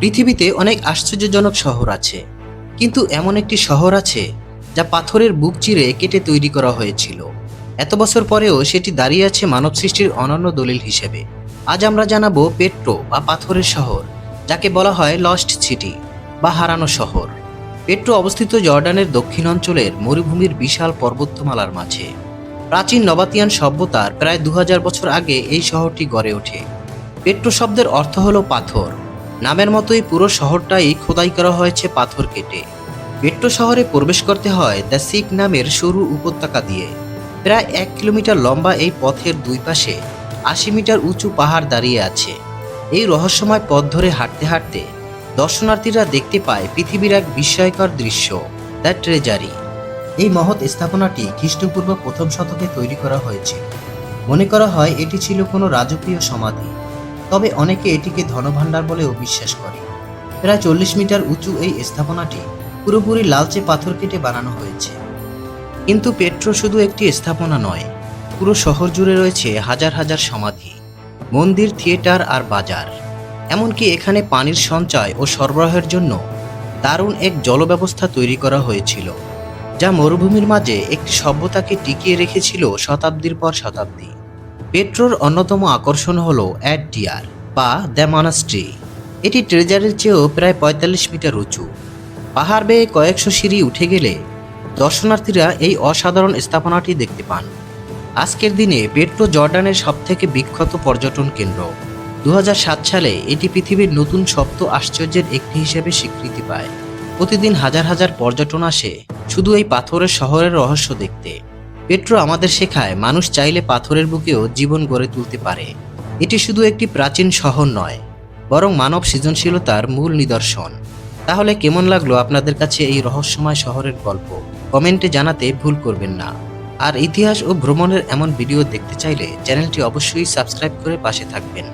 পৃথিবীতে অনেক আশ্চর্যজনক শহর আছে। কিন্তু এমন একটি শহর আছে যা পাথরের বুক চিরে কেটে তৈরি করা হয়েছিল। এত বছর পরেও সেটি দাঁড়িয়ে আছে মানব সৃষ্টির অনন্য দলিল হিসেবে। আজ আমরা জানাব পেট্রো বা পাথরের শহর, যাকে বলা হয় লস্ট সিটি বা হারানো শহর। পেট্রো অবস্থিত জর্ডানের দক্ষিণ অঞ্চলের মরুভূমির বিশাল পর্বতমালার মাঝে। প্রাচীন নবাতিয়ান সভ্যতার প্রায় দু হাজার বছর আগে এই শহরটি গড়ে ওঠে। পেট্রো শব্দের অর্থ হলো পাথর। নামের মতোই পুরো শহরটাই খোদাই করা হয়েছে পাথর কেটে। পেট্রো শহরে প্রবেশ করতে হয় দ্য সিক নামের সরু উপত্যকা দিয়ে। প্রায় এক কিলোমিটার লম্বা এই পথের দুই পাশে আশি মিটার উঁচু পাহাড় দাঁড়িয়ে আছে। এই রহস্যময় পথ ধরে হাঁটতে হাঁটতে দর্শনার্থীরা দেখতে পায় পৃথিবীর এক বিস্ময়কর দৃশ্য, দ্য ট্রেজারি। এই মহৎ স্থাপনাটি খ্রিস্টপূর্ব প্রথম শতকে তৈরি করা হয়েছে মনে করা হয় এটি ছিল কোনো রাজকীয় সমাধি। তবে অনেকে এটিকে ধনভাণ্ডার বলেও বিশ্বাস করে। প্রায় চল্লিশ মিটার উঁচু এই স্থাপনাটি পুরোপুরি লালচে পাথর কেটে বানানো হয়েছে। কিন্তু পেট্রো শুধু একটি স্থাপনা নয়, পুরো শহর জুড়ে রয়েছে হাজার হাজার সমাধি, মন্দির, থিয়েটার আর বাজার। এমনকি এখানে পানির সঞ্চয় ও সরবরাহের জন্য দারুণ এক জলব্যবস্থা তৈরি করা হয়েছিল, যা মরুভূমির মাঝে একটি সভ্যতাকে টিকিয়ে রেখেছিল শতাব্দীর পর শতাব্দী। পেট্রোর অন্যতম আকর্ষণ হল অ্যাড ডিয়ার বা দ্য মনাস্ট্রি। এটি ট্রেজারের চেয়েও প্রায় পঁয়তাল্লিশ মিটার উঁচু। পাহাড় বেয়ে কয়েকশো সিঁড়ি উঠে গেলে দর্শনার্থীরা এই অসাধারণ স্থাপনাটি দেখতে পান। আজকের দিনে পেট্রো জর্ডানের সবথেকে বিখ্যাত পর্যটন কেন্দ্র। দু হাজার সাত সালে এটি পৃথিবীর নতুন সপ্ত আশ্চর্যের একটি হিসেবে স্বীকৃতি পায়। প্রতিদিন হাজার হাজার পর্যটন আসে শুধু এই পাথরের শহরের রহস্য দেখতে। পেট্রো আমাদের শেখায়, মানুষ চাইলে পাথরের বুকেও জীবন গড়ে তুলতে পারে। এটি শুধু একটি প্রাচীন শহর নয়, বরং মানব সৃজনশীলতার মূল নিদর্শন। তাহলে কেমন লাগল আপনাদের কাছে এই রহস্যময় শহরের গল্প? কমেন্টে জানাতে ভুল করবেন না। আর ইতিহাস ও ভ্রমণের এমন ভিডিও দেখতে চাইলে চ্যানেলটি অবশ্যই সাবস্ক্রাইব করে পাশে থাকবেন।